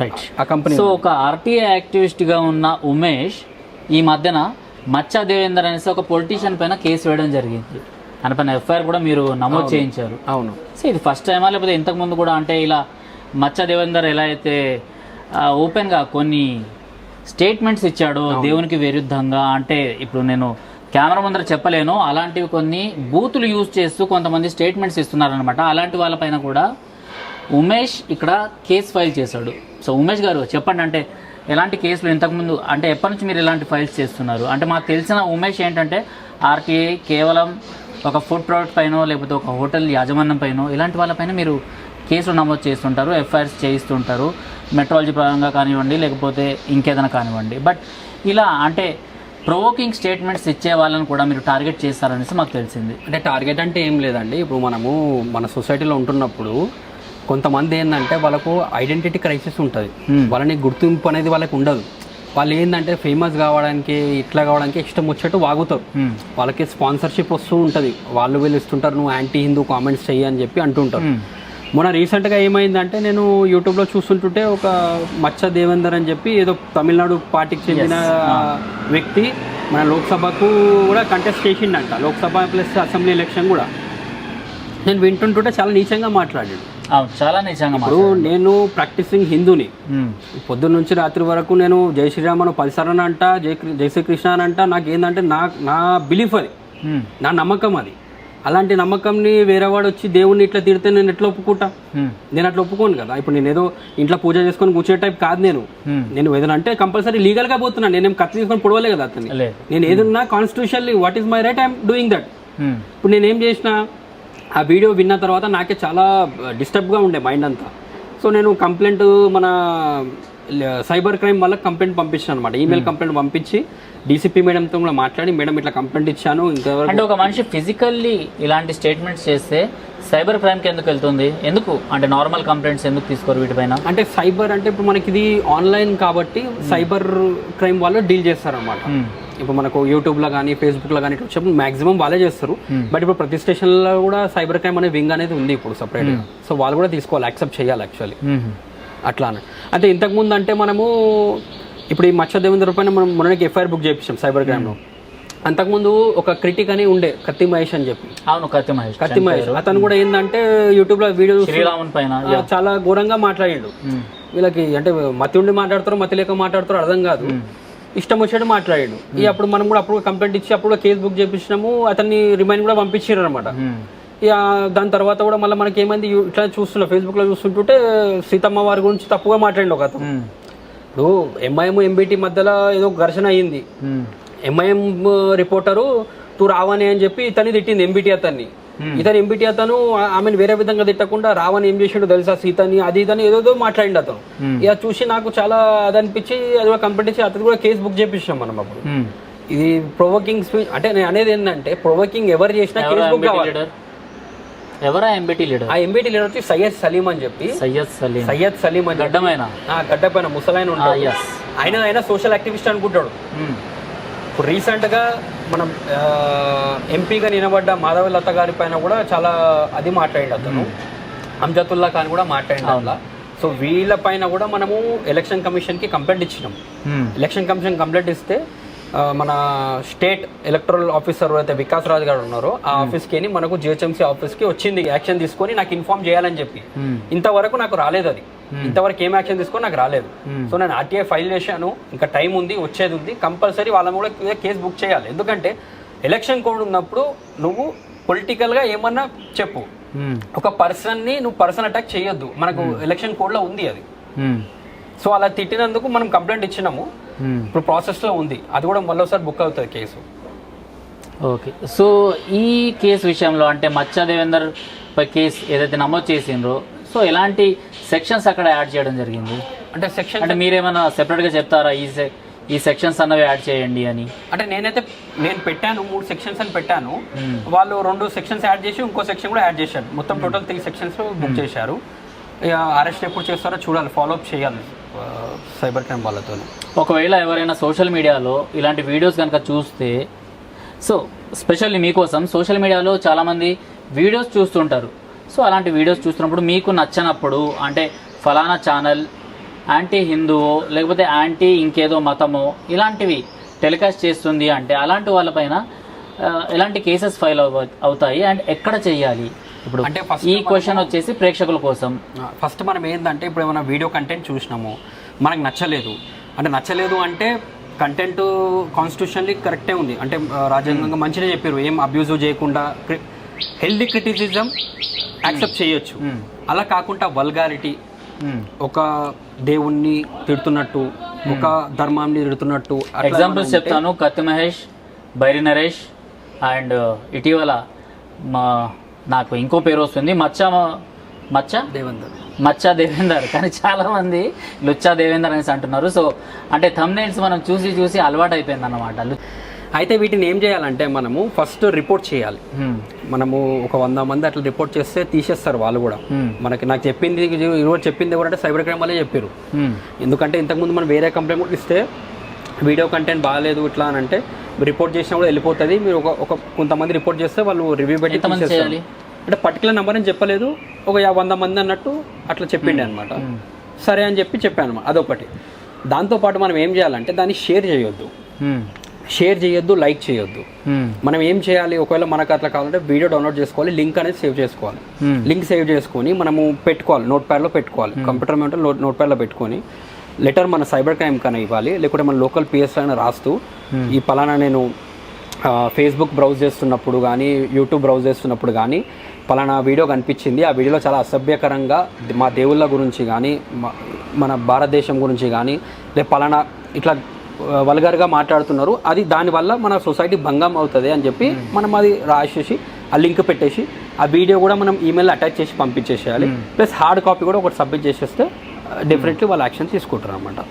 Right ఆ company so ఒక RTI యాక్టివిస్ట్గా ఉన్న ఉమేష్ ఈ మధ్యన మచ్చా దేవేందర్ అనేసి ఒక పొలిటీషియన్ పైన కేసు వేయడం జరిగింది. ఆయన పైన ఎఫ్ఐఆర్ కూడా మీరు నమోదు చేయించారు. అవును. సో ఇది ఫస్ట్ టైమా లేకపోతే ఇంతకు ముందు కూడా అంటే ఇలా మచ్చా దేవేందర్ ఎలా అయితే ఆ, open గా కొన్ని స్టేట్మెంట్స్ ఇచ్చాడో దేవునికి విరుద్ధంగా అంటే ఇప్పుడు నేను కెమెరా ముందర చెప్పలేను. అలాంటివి కొన్ని బూతులు యూజ్ చేస్తూ కొంతమంది స్టేట్మెంట్స్ ఇస్తున్నారనమాట అలాంటి వాళ్ళపైన కూడా ఉమేష్ ఇక్కడ కేసు ఫైల్ చేశాడు. సో ఉమేష్ గారు చెప్పండి అంటే ఎలాంటి కేసులు ఇంతకుముందు అంటే ఎప్పటి నుంచి మీరు ఇలాంటి ఫైల్స్ చేస్తున్నారు? అంటే మాకు తెలిసిన ఉమేష్ ఏంటంటే ఆర్టీఐ కేవలం ఒక ఫుడ్ ప్రోడక్ట్ పైన లేకపోతే ఒక హోటల్ యాజమాన్యం పైన ఇలాంటి వాళ్ళపైన మీరు కేసులు నమోదు చేస్తుంటారు ఎఫ్ఐఆర్స్ చేయిస్తుంటారు. మెట్రాలజీ పరంగా కానివ్వండి లేకపోతే ఇంకేదైనా కానివ్వండి. బట్ ఇలా అంటే ప్రొవోకింగ్ స్టేట్మెంట్స్ ఇచ్చే వాళ్ళని కూడా మీరు టార్గెట్ చేస్తారనేసి మాకు తెలిసింది. అంటే టార్గెట్ అంటే ఏం లేదండి. ఇప్పుడు మనము మన సొసైటీలో ఉంటున్నప్పుడు కొంతమంది ఏంటంటే వాళ్ళకు ఐడెంటిటీ క్రైసిస్ ఉంటుంది. వాళ్ళని గుర్తింపు అనేది వాళ్ళకి ఉండదు. వాళ్ళు ఏంటంటే ఫేమస్ కావడానికి ఇట్లా కావడానికి ఇష్టం వచ్చేట్టు వాగుతారు. వాళ్ళకి స్పాన్సర్షిప్ వస్తూ ఉంటుంది. వాళ్ళు వీళ్ళు ఇస్తుంటారు నువ్వు యాంటీ హిందూ కామెంట్స్ చెయ్యి అని చెప్పి అంటుంటారు. మొన్న రీసెంట్గా ఏమైందంటే నేను యూట్యూబ్లో చూస్తుంటుంటే ఒక మచ్చ దేవేందర్ అని చెప్పి ఏదో తమిళనాడు పార్టీకి చెందిన వ్యక్తి మన లోక్సభకు కూడా కంటెస్ట్ చేసిండంట. లోక్సభ ప్లస్ అసెంబ్లీ ఎలక్షన్ కూడా. నేను వింటుంటుంటే చాలా నీచంగా మాట్లాడాడు. చాలా నిజంగా ఇప్పుడు నేను ప్రాక్టీసింగ్ హిందూని. పొద్దున్న నుంచి రాత్రి వరకు నేను జై శ్రీరామ్ అని పదిసార్లు అని అంట జై జై శ్రీకృష్ణ అని అంట నాకు ఏంటంటే నా నా బిలీఫ్ అది. నా నమ్మకం అది. అలాంటి నమ్మకంని వేరేవాడు వచ్చి దేవుణ్ణి ఇట్లా తిడితే నేను ఎట్లా ఒప్పుకుంటా. నేను అట్లా ఒప్పుకోను కదా. ఇప్పుడు నేను ఏదో ఇంట్లో పూజ చేసుకొని కూర్చే టైప్ కాదు నేను. నేను ఏదైనా అంటే కంపల్సరీ లీగల్గా పోతున్నాను నేనేం కత్తి తీసుకొని పొడవలే కదా అతన్ని. నేను ఏదన్నా constitutionally what is my right I'm doing that. ఇప్పుడు నేనేం చేసిన ఆ వీడియో విన్న తర్వాత నాకే చాలా డిస్టర్బ్గా ఉండే మైండ్ అంతా. సో నేను కంప్లైంట్ మన సైబర్ క్రైమ్ వాళ్ళకి కంప్లైంట్ పంపించాను అనమాట ఈమెయిల్ కంప్లైంట్ పంపించి డీసీపీ మేడంతో కూడా మాట్లాడి మేడం ఇట్లా కంప్లైంట్ ఇచ్చాను ఇంతవరకు అంటే ఒక మనిషి ఫిజికల్లీ ఇలాంటి స్టేట్మెంట్స్ చేస్తే సైబర్ క్రైమ్కి ఎందుకు వెళ్తుంది? ఎందుకు? అంటే నార్మల్ కంప్లైంట్స్ ఎందుకు తీసుకోరు వీటిపైన? అంటే సైబర్ అంటే ఇప్పుడు మనకి ఇది ఆన్లైన్ కాబట్టి సైబర్ క్రైమ్ వాళ్ళు డీల్ చేస్తారన్నమాట మ్మ్. ఇప్పుడు మనకు యూట్యూబ్లో కానీ ఫేస్బుక్లో కానీ ఇట్లా వచ్చినప్పుడు మాక్సిమం వాళ్ళే చేస్తారు. బట్ ఇప్పుడు ప్రతి స్టేషన్లో కూడా సైబర్ క్రైమ్ అనే వింగ్ అనేది ఉంది ఇప్పుడు సపరేట్గా సో వాళ్ళు కూడా తీసుకోవాలి యాక్సెప్ట్ చేయాలి యాక్చువల్లీ మ్మ్. అట్లా అని. అంటే ఇంతకుముందు అంటే మనము ఇప్పుడు ఈ మచ్చ దేవేంద్ర పైన మనం మొన్నకి ఎఫ్ఐఆర్ బుక్ చేయించాం సైబర్ క్రైమ్లో అంతకుముందు ఒక క్రిటిక్ అని ఉండే కత్తి మహేష్ అని చెప్పి. అవును కత్తి మహేష్. కత్తి మహేష్. అతను కూడా ఏంటంటే యూట్యూబ్లో వీడియో శ్రీరామున్ పైన చాలా ఘోరంగా మాట్లాడిండు. వీళ్ళకి అంటే మతి ఉండి మాట్లాడతారో మతి లేక మాట్లాడతారో అర్థం కాదు. ఇష్టం వచ్చేట్టు మాట్లాడాడు. ఈ అప్పుడు మనం కూడా అప్పుడు కంప్లైంట్ ఇచ్చి అప్పుడు కేసు బుక్ చేపించినాము. అతన్ని రిమైండ్ కూడా పంపించారు అనమాట. ఇక దాని తర్వాత కూడా మళ్ళీ మనకి ఏమైంది? ఇట్లా చూస్తున్నా ఫేస్బుక్లో చూస్తుంటుంటే సీతమ్మ వారి గురించి తప్పుగా మాట్లాడిండు ఒక అతను. ఇప్పుడు ఎంఐఎం ఎంబీటీ మధ్యలో ఏదో ఘర్షణ అయ్యింది. ఎంఐఎం రిపోర్టరు తూ రావని అని చెప్పి ఇతన్ని తిట్టింది ఎంబీటీ అతన్ని. ఇతను ఎంబీటీ అతను ఆమెను వేరే విధంగా తిట్టకుండా రావని ఏం చేసిండు తెలుసా? సీతని అది ఇదని ఏదేదో మాట్లాడిండు అతను. Hmm. ఇక చూసి నాకు చాలా అది అనిపించి అది కూడా కంప్లైంట్ ఇచ్చి అతను కూడా కేసు బుక్ చేపించాం మనం అప్పుడు. మ్మ్. ఇది ప్రొవోకింగ్ స్పీచ్ అంటే నేను అనేది ఏంటంటే ప్రొవోకింగ్ ఎవరు చేసినా కేసు బుక్ కావాలి. లీడర్? ఎవరా ఎంబీటీ లీడర్? ఆ ఎంబీటీ లీడర్ వచ్చి సయ్యద్ సలీం అని చెప్పి సయ్యద్ సలీం. సయ్యద్ సలీం అని గడ్డమైన? ఆ గడ్డ పైన ముసలాయన ఉంటాడు. ఆయన ఆయన సోషల్ యాక్టివిస్ట్ అనుకుంటాడు. ఇప్పుడు రీసెంట్గా మనం ఎంపీగా నిలబడ్డ మాధవ లత గారి పైన కూడా చాలా అది మాట్లాడిండు అతను. అంజతుల్లా ఖాన్ కూడా మాట్లాడిండు అట్లా. సో వీళ్ళ పైన కూడా మనము ఎలక్షన్ కమిషన్కి కంప్లైంట్ ఇచ్చినాం. ఎలక్షన్ కమిషన్ కంప్లైంట్ ఇస్తే మన స్టేట్ ఎలక్టరల్ ఆఫీసర్ అయితే వికాస్ రాజ్ గారు ఉన్నారో ఆ ఆఫీస్కి అని మనకు జిహెచ్ఎంసీ ఆఫీస్కి వచ్చింది. యాక్షన్ తీసుకొని నాకు ఇన్ఫార్మ్ చేయాలని చెప్పి. ఇంతవరకు నాకు రాలేదు అది. ఇంతవరకు ఏం యాక్షన్ తీసుకొని నాకు రాలేదు. సో నేను ఆర్టీఐ ఫైల్ చేశాను ఇంకా టైం ఉంది వచ్చేది ఉంది. కంపల్సరీ వాళ్ళని కూడా కేసు బుక్ చేయాలి. ఎందుకంటే ఎలక్షన్ కోడ్ ఉన్నప్పుడు నువ్వు పొలిటికల్గా ఏమన్నా చెప్పు. ఒక పర్సన్ని నువ్వు పర్సన్ అటాక్ చేయొద్దు. మనకు ఎలక్షన్ కోడ్లో ఉంది అది. సో అలా తిట్టినందుకు మనం కంప్లైంట్ ఇచ్చినాము. ఇప్పుడు ప్రాసెస్లో ఉంది. అది కూడా మళ్ళీసారి బుక్ అవుతుంది కేసు. ఓకే. సో ఈ కేసు విషయంలో అంటే మచ్చా దేవేందర్ పై కేసు ఏదైతే నమోదు చేసిండ్రో సో ఎలాంటి సెక్షన్స్ అక్కడ యాడ్ చేయడం జరిగింది? అంటే సెక్షన్ అంటే మీరేమైనా సెపరేట్గా చెప్తారా? ఈ ఈ సెక్షన్స్ అన్నవి యాడ్ చేయండి అని. అంటే నేనైతే నేను పెట్టాను మూడు సెక్షన్స్ అని పెట్టాను. వాళ్ళు రెండు సెక్షన్స్ యాడ్ చేసి ఇంకో సెక్షన్ కూడా యాడ్ చేశారు. మొత్తం టోటల్ త్రీ సెక్షన్స్ బుక్ చేశారు. అరెస్ట్ ఎప్పుడు చేస్తారో చూడాలి. ఫాలో అప్ చేయాలి సైబర్ క్రైమ్ వాళ్ళతో ఒకవేళ ఎవరైనా సోషల్ మీడియాలో ఇలాంటి వీడియోస్ కనుక చూస్తే సో స్పెషల్లీ మీకోసం సోషల్ మీడియాలో చాలామంది వీడియోస్ చూస్తుంటారు. సో అలాంటి వీడియోస్ చూస్తున్నప్పుడు మీకు నచ్చనప్పుడు అంటే ఫలానా ఛానల్ యాంటీ హిందువో లేకపోతే యాంటీ ఇంకేదో మతమో ఇలాంటివి టెలికాస్ట్ చేస్తుంది అంటే అలాంటి వాళ్ళపైన ఎలాంటి కేసెస్ ఫైల్ అవ అవుతాయి అండ్ ఎక్కడ చేయాలి? ఇప్పుడు అంటే ఈ క్వశ్చన్ వచ్చేసి ప్రేక్షకుల కోసం. ఫస్ట్ మనం ఏంటంటే ఇప్పుడు ఏమైనా వీడియో కంటెంట్ చూసినాము మనకు నచ్చలేదు. అంటే నచ్చలేదు అంటే కంటెంట్ కాన్స్టిట్యూషన్లీ కరెక్టే ఉంది. అంటే రాజ్యాంగంగా మంచిగా చెప్పారు. ఏం అబ్యూజ్ చేయకుండా హెల్దీ క్రిటిసిజం యాక్సెప్ట్ చేయొచ్చు. అలా కాకుండా వల్గారిటీ. ఒక దేవుణ్ణి తిడుతున్నట్టు ఒక ధర్మాన్ని తిడుతున్నట్టు ఎగ్జాంపుల్స్ చెప్తాను. కత్తి మహేష్ బైరి నరేష్ అండ్ ఇటీవల మా నాకు ఇంకో పేరు వస్తుంది. మచ్చ మచ్చ? దేవేందర్. మచ్చా దేవేందర్. కానీ చాలా మంది లుచ్చా దేవేందర్ అనేసి అంటున్నారు. సో అంటే థంబ్నైల్స్ మనం చూసి చూసి అలవాటు అయిపోయింది అన్నమాట అయితే వీటిని ఏం చేయాలంటే మనము ఫస్ట్ రిపోర్ట్ చేయాలి. మనము ఒక వంద మంది అట్లా రిపోర్ట్ చేస్తే తీసేస్తారు వాళ్ళు కూడా. మనకి నాకు చెప్పింది ఈరోజు చెప్పింది ఎవరంటే సైబర్ క్రైమ్ వాళ్ళే చెప్పారు ఎందుకంటే ఇంతకుముందు మనం వేరే కంప్లైంట్ కూడా ఇస్తే వీడియో కంటెంట్ బాగాలేదు ఇట్లా అని అంటే రిపోర్ట్ చేసినా కూడా వెళ్ళిపోతుంది. మీరు ఒక ఒక కొంతమంది రిపోర్ట్ చేస్తే వాళ్ళు రివ్యూ పెట్టి? అంటే పర్టికులర్ నెంబర్ అని చెప్పలేదు. ఒక వంద మంది అన్నట్టు అట్లా చెప్పిండే అనమాట సరే అని చెప్పి చెప్పాను అనమాట అదొకటి. దాంతోపాటు మనం ఏం చేయాలంటే దాన్ని షేర్ చేయొద్దు. షేర్ చేయొద్దు లైక్ చేయొద్దు. మనం ఏం చేయాలి? ఒకవేళ మనకు అట్లా కావాలంటే వీడియో డౌన్లోడ్ చేసుకోవాలి లింక్ అనేది సేవ్ చేసుకోవాలి. లింక్ సేవ్ చేసుకొని మనము పెట్టుకోవాలి నోట్ ప్యాడ్లో పెట్టుకోవాలి కంప్యూటర్ మీద నోట్ నోట్ ప్యాడ్లో పెట్టుకొని లెటర్ మన సైబర్ క్రైమ్ కన్నా ఇవ్వాలి లేకుంటే మన లోకల్ పిఎస్ అయినా రాస్తూ ఈ పలానా నేను ఫేస్బుక్ బ్రౌజ్ చేస్తున్నప్పుడు కానీ యూట్యూబ్ బ్రౌజ్ చేస్తున్నప్పుడు కానీ పలానా వీడియో కనిపించింది. ఆ వీడియోలో చాలా అసభ్యకరంగా మా దేవుళ్ళ గురించి కానీ మన భారతదేశం గురించి కానీ లే పలానా ఇట్లా వల్గర్గా మాట్లాడుతున్నారు. అది దానివల్ల మన సొసైటీ భంగం అవుతుంది అని చెప్పి మనం అది రాసేసి ఆ లింక్ పెట్టేసి ఆ వీడియో కూడా మనం ఈమెయిల్ అటాచ్ చేసి పంపించేసేయాలి. ప్లస్ హార్డ్ కాపీ కూడా ఒకటి సబ్మిట్ చేసేస్తే డెఫినెట్లీ వాళ్ళు యాక్షన్ తీసుకుంటారు అనమాట